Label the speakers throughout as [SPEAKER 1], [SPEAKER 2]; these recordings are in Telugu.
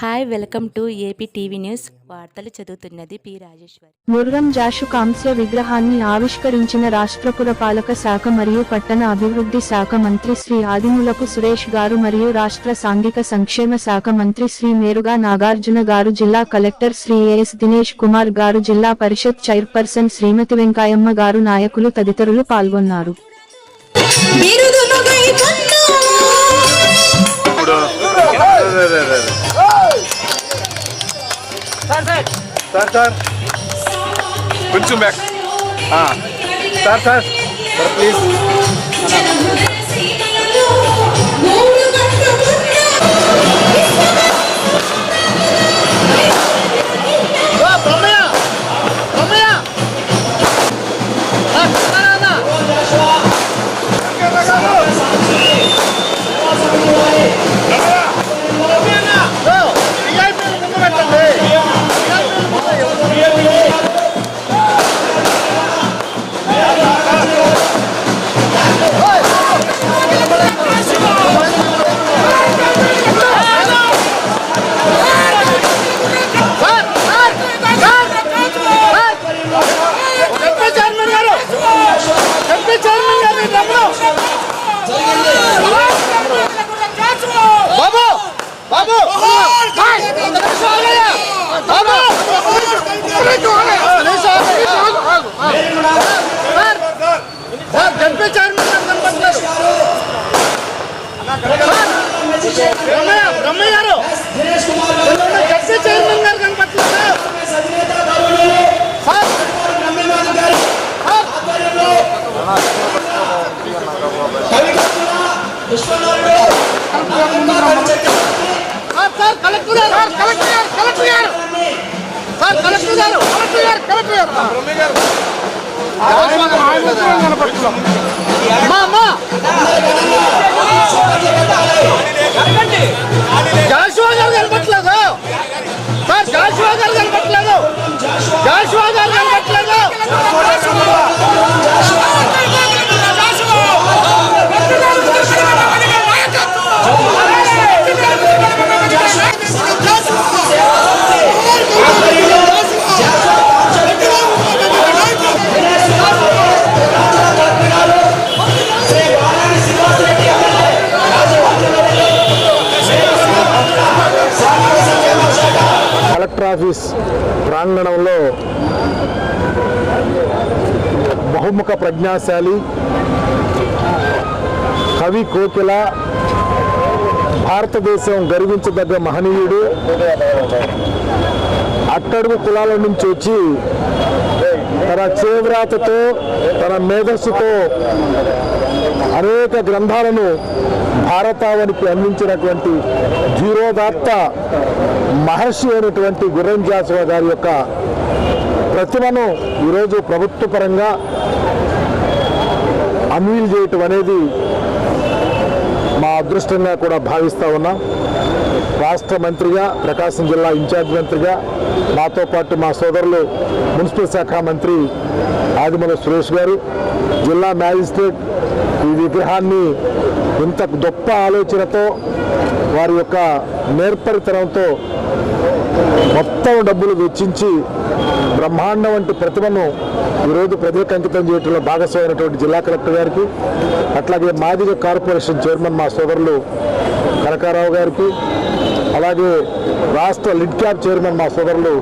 [SPEAKER 1] Hi welcome to AP TV news. వార్తలు చదువుతున్నది పి రాజేశ్వరి.
[SPEAKER 2] ముర్రం జాషు కాంస్య విగ్రహాన్ని ఆవిష్కరించిన రాష్ట్ర పురపాలక శాఖ మరియు పట్టణ అభివృద్ధి శాఖ మంత్రి శ్రీ ఆదిమూలపు సురేష్ గారు మరియు రాష్ట్ర సాంఘిక సంక్షేమ శాఖ మంత్రి శ్రీ మేరుగా నాగార్జున గారు జిల్లా కలెక్టర్ శ్రీ ఏఎస్ దినేష్ కుమార్ గారు జిల్లా పరిషత్ చైర్పర్సన్ శ్రీమతి వెంకాయమ్మ గారు నాయకులు తదితరులు పాల్గొన్నారు.
[SPEAKER 3] బిరుదును గైకొన్నా
[SPEAKER 4] ఇప్పుడు అదే, అదే, అదే, అదే. సార్ సార్
[SPEAKER 5] బ్రహ్మయ్య గారు జడ్పీ చైర్మన్ గారు కనపట్లేదు సార్ సార్ సార్ కలెక్టర్ గారు సార్ కలెక్టర్ గారు కలెక్టర్ గారు సార్ కలెక్టర్ గారు కలెక్టర్ గారు కలెక్టర్ గారు అమ్మా అమ్మా జాషువా గారు కనపట్లేదు సార్ జాషువా గారు కనపట్లేదు జాషువా గారు
[SPEAKER 6] కలెక్టర్ ఆఫీస్ ప్రాంగణంలో బహుముఖ ప్రజ్ఞాశాలి కవి కోకిల భారతదేశం గర్వించదగ్గ మహనీయుడు. అట్టడుగు కులాల నుంచి వచ్చి తన చేవ్రాతతో తన మేధస్సుతో అనేక గ్రంథాలను భారతావనికి అందించినటువంటి ధీరోదాత్త మహర్షి అయినటువంటి గుర్రం జాసువ గారి యొక్క ప్రతిమను ఈరోజు ప్రభుత్వ పరంగా అమీల్ చేయటం అనేది మా అదృష్టంగా కూడా భావిస్తూ ఉన్నాం. రాష్ట్ర మంత్రిగా ప్రకాశం జిల్లా ఇన్ఛార్జ్ మంత్రిగా మాతో పాటు మా సోదరులు మున్సిపల్ శాఖ మంత్రి ఆదిమల సురేష్ గారు జిల్లా మ్యాజిస్ట్రేట్ ఈ విగ్రహాన్ని ఇంత గొప్ప ఆలోచనతో వారి యొక్క నేర్పరితనంతో మొత్తం డబ్బులు వెచ్చించి బ్రహ్మాండం వంటి ప్రతిభను ఈరోజు ప్రజలకు అంకితం చేయడంలో భాగస్వామైనటువంటి జిల్లా కలెక్టర్ గారికి అట్లాగే మాదిగ కార్పొరేషన్ చైర్మన్ మా సోదరులు కనకారావు గారికి అలాగే రాష్ట్ర లిడ్ క్యాబ్ చైర్మన్ మా సోదరులు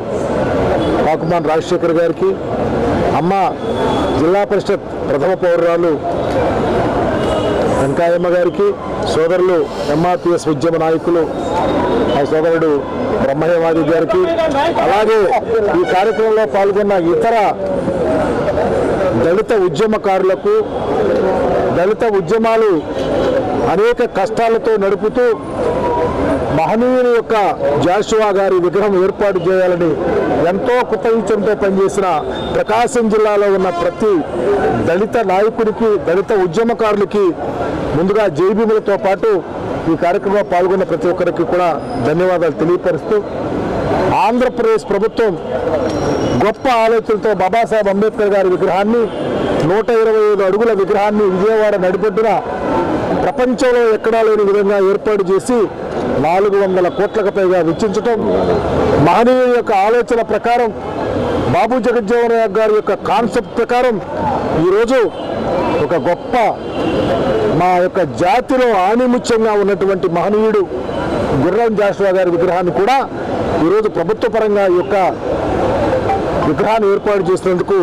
[SPEAKER 6] పాకుమాన్ రాజశేఖర్ గారికి అమ్మ జిల్లా పరిషత్ ప్రథమ పౌరురాలు వెంకాయమ్మ గారికి సోదరులు ఎంఆర్పిఎస్ ఉద్యమ నాయకులు ఆ సోదరుడు బ్రహ్మయ్యవాది గారికి అలాగే ఈ కార్యక్రమంలో పాల్గొన్న ఇతర దళిత ఉద్యమకారులకు దళిత ఉద్యమాలు అనేక కష్టాలతో నడుపుతూ మహనీయుని యొక్క జాషువా గారి విగ్రహం ఏర్పాటు చేయాలని ఎంతో కృతజ్ఞతతో పనిచేసిన ప్రకాశం జిల్లాలో ఉన్న ప్రతి దళిత నాయకుడికి దళిత ఉద్యమకారులకి ముందుగా జైభీములతో పాటు ఈ కార్యక్రమంలో పాల్గొన్న ప్రతి ఒక్కరికి కూడా ధన్యవాదాలు తెలియపరుస్తూ ఆంధ్రప్రదేశ్ ప్రభుత్వం గొప్ప ఆలోచనతో బాబాసాహెబ్ అంబేద్కర్ గారి విగ్రహాన్ని నూట ఇరవై ఐదు అడుగుల విగ్రహాన్ని విజయవాడ నడిబొడ్డున ప్రపంచంలో ఎక్కడా లేని విధంగా ఏర్పాటు చేసి నాలుగు వందల కోట్లకు పైగా వెచ్చించటం మహనీయుల యొక్క ఆలోచన ప్రకారం బాబు జగజ్జీవన్ గారి యొక్క కాన్సెప్ట్ ప్రకారం ఈరోజు ఒక గొప్ప మా యొక్క జాతిలో ఆణిముత్యంగా ఉన్నటువంటి మహనీయుడు గుర్రం జాషువా గారి విగ్రహాన్ని కూడా ఈరోజు ప్రభుత్వ పరంగా ఈ యొక్క విగ్రహాన్ని ఏర్పాటు చేసినందుకు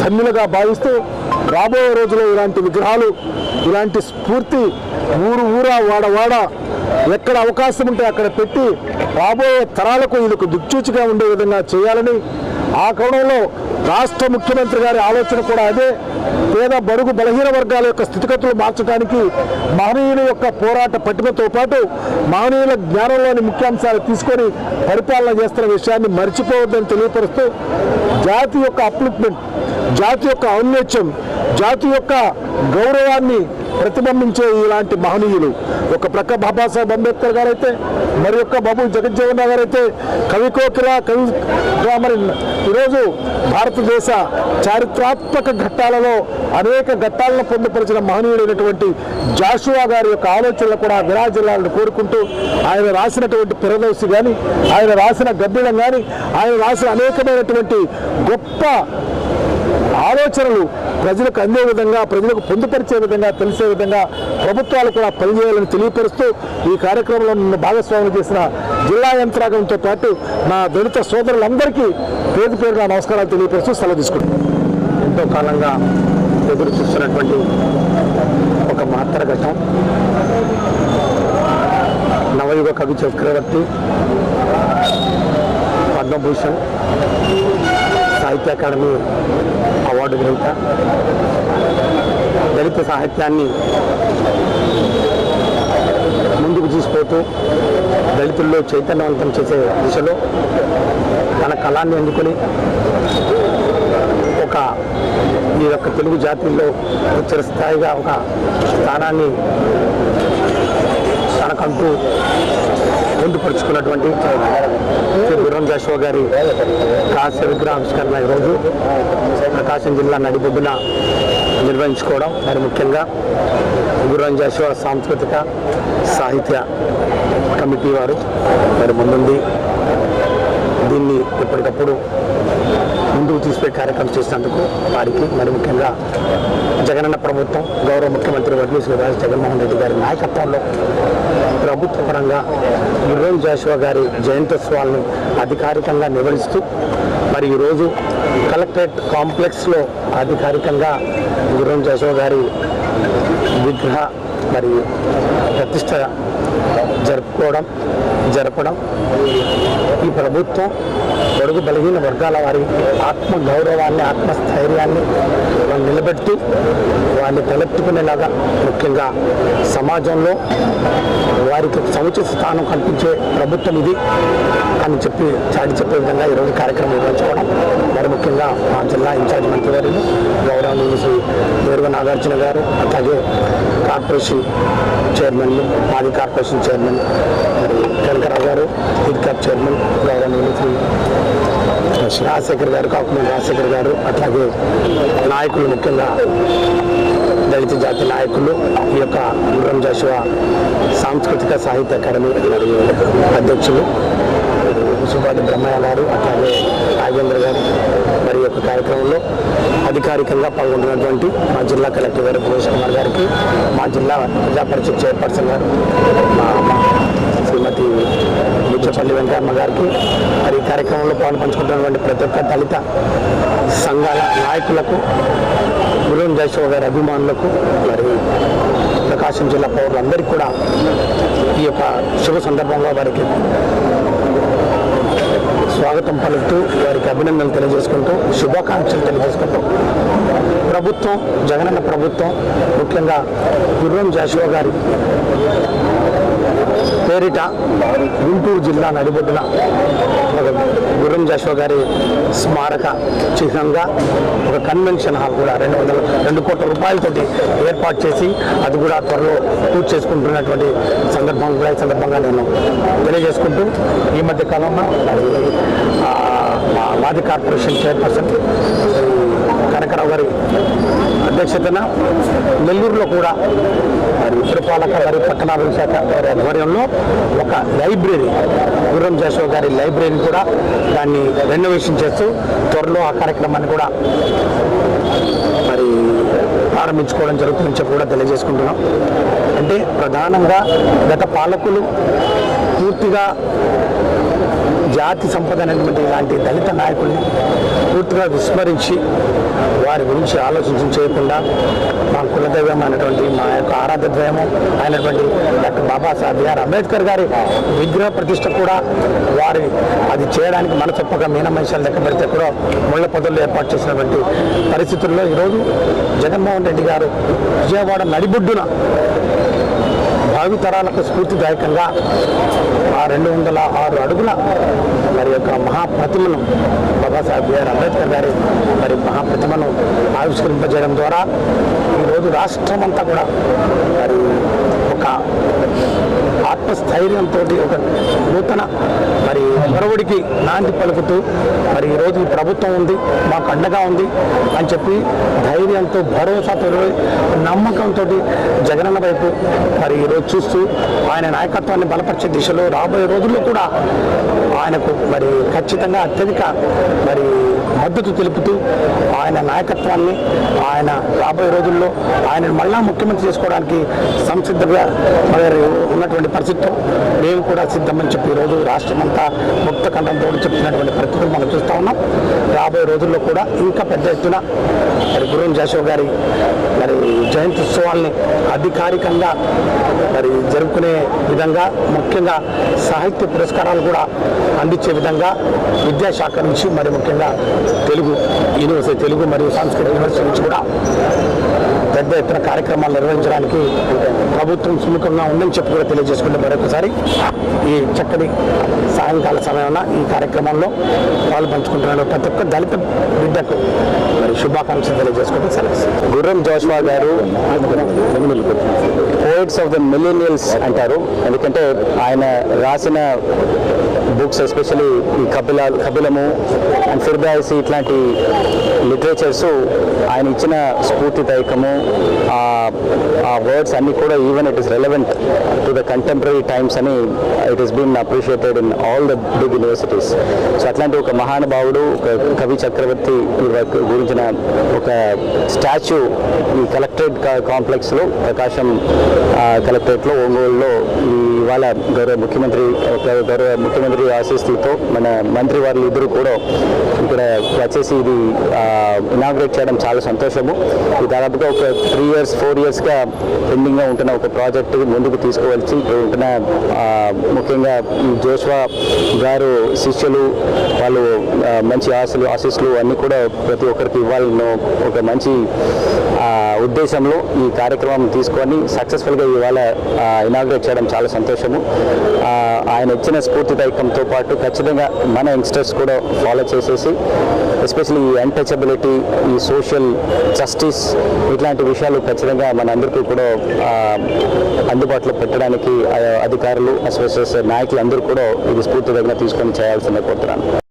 [SPEAKER 6] ధన్యులుగా భావిస్తూ రాబోయే రోజుల్లో ఇలాంటి విగ్రహాలు ఇలాంటి స్ఫూర్తి ఊరు ఊరా వాడవాడ ఎక్కడ అవకాశం ఉంటే అక్కడ పెట్టి రాబోయే తరాలకు ఇది ఒక దిక్చూచిగా ఉండే విధంగా చేయాలని ఆ కోణంలో రాష్ట్ర ముఖ్యమంత్రి గారి ఆలోచన కూడా అదే. పేద బడుగు బలహీన వర్గాల యొక్క స్థితిగతులు మార్చడానికి మహనీయుల యొక్క పోరాట పటిమతో పాటు మహనీయుల జ్ఞానంలోని ముఖ్యాంశాలు తీసుకొని పరిపాలన చేస్తున్న విషయాన్ని మర్చిపోవద్దని తెలియపరుస్తూ జాతి యొక్క అప్లిప్మెంట్ జాతి యొక్క ఔన్నత్యం జాతి యొక్క గౌరవాన్ని ప్రతిబింబించే ఇలాంటి మహనీయులు. ఒక ప్రక్క బాబాసాహెబ్ అంబేద్కర్ గారైతే మరి యొక్క బాబు జగజ్జీవన్ రావు గారైతే కవి కోకిల కవి మరి ఈరోజు భారతదేశ చారిత్రాత్మక ఘట్టాలలో అనేక ఘట్టాలను పొందుపరిచిన మహనీయుడైనటువంటి జాషువా గారి యొక్క ఆలోచనలు కూడా విరాజిల్లాలని కోరుకుంటూ ఆయన రాసినటువంటి పిరదోసి కానీ ఆయన రాసిన గబ్బిలం కానీ ఆయన రాసిన అనేకమైనటువంటి గొప్ప ఆలోచనలు ప్రజలకు అందే విధంగా ప్రజలకు పొందుపరిచే విధంగా తెలిసే విధంగా ప్రభుత్వాలు కూడా పనిచేయాలని తెలియపరుస్తూ ఈ కార్యక్రమంలో నన్ను భాగస్వామ్యం చేసిన జిల్లా యంత్రాంగంతో పాటు నా దళిత సోదరులందరికీ పేరు పేరున నమస్కారాలు తెలియపరుస్తూ సెలవు తీసుకుంటాను
[SPEAKER 7] ఎంతో కాలంగా ఎదురు చూస్తున్నటువంటి ఒక మహత్తర ఘటం నవయుగ కవి చక్రవర్తి పద్మభూషణ్. సాహిత్య అకాడమీ అవార్డు గ్రహీత దళిత సాహిత్యాన్ని ముందుకు తీసుకుపోతూ దళితుల్లో చైతన్యవంతం చేసే దిశలో తన కళాన్ని అందుకొని ఒక ఈ యొక్క తెలుగు జాతిలో చిరస్థాయిగా ఒక స్థానాన్ని తనకంటూ ఏర్పరచుకున్నటువంటి శ్రీ గుర్రం జాషువా గారి కాస్య విగ్రహావిష్కరణ ఈరోజు ప్రకాశం జిల్లా నడిబొడ్డున నిర్వహించుకోవడం. మరి ముఖ్యంగా గుర్రం జాషువా సాంస్కృతిక సాహిత్య కమిటీ వారు. మరి ముందుంది దీన్ని ఎప్పటికప్పుడు ముందుకు తీసుకునే కార్యక్రమం చేసినందుకు వారికి మరి ముఖ్యంగా జగనన్న ప్రభుత్వం గౌరవ ముఖ్యమంత్రి వర్గీ శ్రీరాజ్ జగన్మోహన్ రెడ్డి గారి నాయకత్వంలో ప్రభుత్వ పరంగా గుర్రం జాషువా గారి జయంతోత్సవాలను అధికారికంగా నిర్వహిస్తూ మరి ఈరోజు కలెక్టరేట్ కాంప్లెక్స్లో అధికారికంగా గుర్రం జాషువా గారి విగ్రహ మరి ప్రతిష్ట జరుపుకోవడం జరపడం. ఈ ప్రభుత్వం బడుగు బలహీన వర్గాల వారి ఆత్మ గౌరవాన్ని ఆత్మస్థైర్యాన్ని వాళ్ళు వారిని తలెత్తుకునేలాగా ముఖ్యంగా సమాజంలో వారికి సముచిత స్థానం కల్పించే ప్రభుత్వం ఇది అని చెప్పి చాటి చెప్పే విధంగా ఈరోజు కార్యక్రమం నిర్వహించుకోవడం. మరి ముఖ్యంగా మా జిల్లా ఇన్ఛార్జ్ మంత్రివర్యులు గౌరవనీయులు శ్రీ వేరుగ నాగార్జున గారు అలాగే కార్పొరేషన్ చైర్మన్ మాజీ కార్పొరేషన్ చైర్మన్ మరి కనకరావు గారు ఇడ్కాప్ చైర్మన్ గౌరవనీయులు శ్రీ రాజశేఖర్ గారు కాకుమూరి రాజశేఖర్ గారు అట్లాగే నాయకులు ముఖ్యంగా దళిత జాతి నాయకులు ఈ యొక్క గుర్రం జాషువా సాంస్కృతిక సాహిత్య అకాడమీ మరియు అధ్యక్షులు సుభాది బ్రహ్మయ్య గారు అట్లాగే రాజేంద్ర గారు మరి యొక్క కార్యక్రమంలో అధికారికంగా పాల్గొంటున్నటువంటి మా జిల్లా కలెక్టర్ గారు భువనేష్ కుమార్ గారికి మా జిల్లా ప్రజా పరిషత్ చైర్పర్సన్ గారు మా శ్రీమతి బుచ్చపల్లి వెంకయ్యమ్మ గారికి కార్యక్రమంలో పాలు పంచుకుంటున్నటువంటి ప్రతి ఒక్క దళిత సంఘాల నాయకులకు గురుం జయశివ గారి అభిమానులకు మరి ప్రకాశం జిల్లా పౌరులందరికీ కూడా ఈ యొక్క శుభ సందర్భంగా వారికి స్వాగతం పలుకుతూ వారికి అభినందనలు తెలియజేసుకుంటూ శుభాకాంక్షలు తెలియజేసుకుంటూ ప్రభుత్వం జగనన్న ప్రభుత్వం ముఖ్యంగా గుర్రం జాషువా గారి పేరిట గుంటూరు జిల్లా నడిబొడ్డున ఒక గుర్రం గారి స్మారక చిహ్నంగా ఒక కన్వెన్షన్ హాల్ కూడా రెండు వందల రెండు కోట్ల రూపాయలతోటి ఏర్పాటు చేసి అది కూడా త్వరలో పూర్తి చేసుకుంటున్నటువంటి సందర్భం కూడా ఈ సందర్భంగా నేను తెలియజేసుకుంటూ ఈ మధ్య కాలంలో మాది కార్పొరేషన్ చైర్పర్సన్ కనకరావు గారి అధ్యక్షతన నెల్లూరులో కూడా మరి పురపాలక మరియు పట్టణాభివృద్ధి శాఖ వారి ఆధ్వర్యంలో ఒక లైబ్రరీ గుర్రం జాషో గారి లైబ్రరీని కూడా దాన్ని రెనోవేషన్ చేస్తూ త్వరలో ఆ కార్యక్రమాన్ని కూడా మరి ప్రారంభించుకోవడం జరుగుతుందని చెప్పి కూడా తెలియజేసుకుంటున్నాం. అంటే ప్రధానంగా గత పాలకులు పూర్తిగా జాతి సంపద అనేటువంటి ఇలాంటి దళిత నాయకుల్ని పూర్తిగా విస్మరించి వారి గురించి ఆలోచించడం చేయకుండా మా కులదైవం అనేటువంటి మా యొక్క ఆరాధ్య ద్వయము అయినటువంటి డాక్టర్ బాబాసాహెబ్ బిఆర్ అంబేద్కర్ గారి విగ్రహ ప్రతిష్ట కూడా వారి అది చేయడానికి మన చెప్పక మీనమనిషాలు లెక్క పెడితే కూడా ముళ్ళ పొదలు ఏర్పాటు చేసినటువంటి పరిస్థితుల్లో ఈరోజు జగన్మోహన్ రెడ్డి గారు విజయవాడ నడిబొడ్డున భావితరాలకు స్ఫూర్తిదాయకంగా ఆ రెండు వందల ఆరు అడుగుల మరి యొక్క మహాప్రతిమను బాబాసాహెబ్ బిఆర్ అంబేద్కర్ గారి మరి మహాప్రతిమను ఆవిష్కరింపజేయడం ద్వారా ఈరోజు రాష్ట్రం అంతా కూడా మరి ఒక ఆత్మస్థైర్యంతో ఒక నూతన మరి ఒరవడికి నాంది పలుకుతూ మరి ఈరోజు ప్రభుత్వం ఉంది మాకు అండగా ఉంది అని చెప్పి ధైర్యంతో భరోసాతో నమ్మకంతో జగనన్న వైపు మరి ఈరోజు చూస్తూ ఆయన నాయకత్వాన్ని బలపరిచే దిశలో రాబోయే రోజుల్లో కూడా ఆయనకు మరి ఖచ్చితంగా అత్యధిక మరి మద్దతు తెలుపుతూ ఆయన నాయకత్వాన్ని ఆయన రాబోయే రోజుల్లో ఆయన మళ్ళా ముఖ్యమంత్రి చేసుకోవడానికి సంసిద్ధంగా మరి ఉన్నటువంటి పరిస్థితుల్లో మేము కూడా సిద్ధమని చెప్పి ఈరోజు రాష్ట్రం అంతా ముక్త కంఠంతో చెప్తున్నటువంటి పరిస్థితులు మనం చూస్తూ ఉన్నాం. రాబోయే రోజుల్లో కూడా ఇంకా పెద్ద ఎత్తున మరి గురుం జాషవ్ గారి మరి జయంతి ఉత్సవాల్ని అధికారికంగా మరి జరుపుకునే విధంగా ముఖ్యంగా సాహిత్య పురస్కారాలు కూడా అందించే విధంగా విద్యాశాఖ నుంచి మరి ముఖ్యంగా తెలుగు యూనివర్సిటీ తెలుగు మరియు సాంస్కృతిక యూనివర్సిటీ నుంచి కూడా పెద్ద ఎత్తున కార్యక్రమాలు నిర్వహించడానికి ప్రభుత్వం సుముఖంగా ఉందని చెప్పి కూడా తెలియజేసుకుంటే మరొకసారి ఈ చక్కటి సాయంకాల సమయంలో ఈ కార్యక్రమంలో పాలు పంచుకుంటున్నారు ప్రతి ఒక్క దళిత బిడ్డకు మరి శుభాకాంక్షలు తెలియజేసుకుంటే సెలవు
[SPEAKER 8] గుర్రం జోష్వా గారు పోయిట్స్ ఆఫ్ ద మిలీనియల్స్ అంటారు. ఎందుకంటే ఆయన రాసిన బుక్స్ ఎస్పెషలీ ఈ కపిల కపిలము అండ్ ఫిర్దాయిసి ఇట్లాంటి లిటరేచర్స్ ఆయన ఇచ్చిన స్ఫూర్తిదాయకము ఆ వర్డ్స్ అన్ని కూడా even it is relevant to the contemporary times అని it is been appreciated in all the big universities so అట్లాంటి ఒక మహానుభావుడు ఒక కవి చక్రవర్తి గురించిన ఒక స్టాచ్యూ ఈ కలెక్టరేట్ కాంప్లెక్స్లో ప్రకాశం కలెక్టరేట్లో ఒంగోలులో ఇవాళ గౌరవ ముఖ్యమంత్రి గౌరవ ముఖ్యమంత్రి ఆశీస్సులతో మన మంత్రి వారు ఇద్దరు కూడా ఇక్కడ వచ్చేసి ఇది ఇనాగ్రేట్ చేయడం చాలా సంతోషము. ఇది దాదాపుగా ఒక త్రీ ఇయర్స్ ఫోర్ ఇయర్స్గా పెండింగ్గా ఉంటున్న ఒక ప్రాజెక్ట్ ముందుకు తీసుకువచ్చి ఉంటున్న ముఖ్యంగా జోష్వా గారు శిష్యులు వాళ్ళు మంచి ఆశలు ఆశీస్సులు అన్నీ కూడా ప్రతి ఒక్కరికి ఇవ్వాలని ఒక మంచి ఉద్దేశంలో ఈ కార్యక్రమం తీసుకొని సక్సెస్ఫుల్గా ఇవాళ ఇనాగ్రేట్ చేయడం చాలా సంతోషము. ఆయన ఇచ్చిన స్ఫూర్తిదాయకంతో పాటు ఖచ్చితంగా మన యంగ్స్టర్స్ కూడా ఫాలో చేసేసి ఎస్పెషల్లీ ఈ అన్టచబిలిటీ ఈ సోషల్ జస్టిస్ ఇట్లాంటి విషయాలు ఖచ్చితంగా మన అందరికీ కూడా అందుబాటులో పెట్టడానికి అధికారులు అసోసియేషన్ నాయకులు అందరూ కూడా ఇది స్ఫూర్తిదాయకంగా తీసుకొని చేయాల్సిందే కోరుతున్నాను.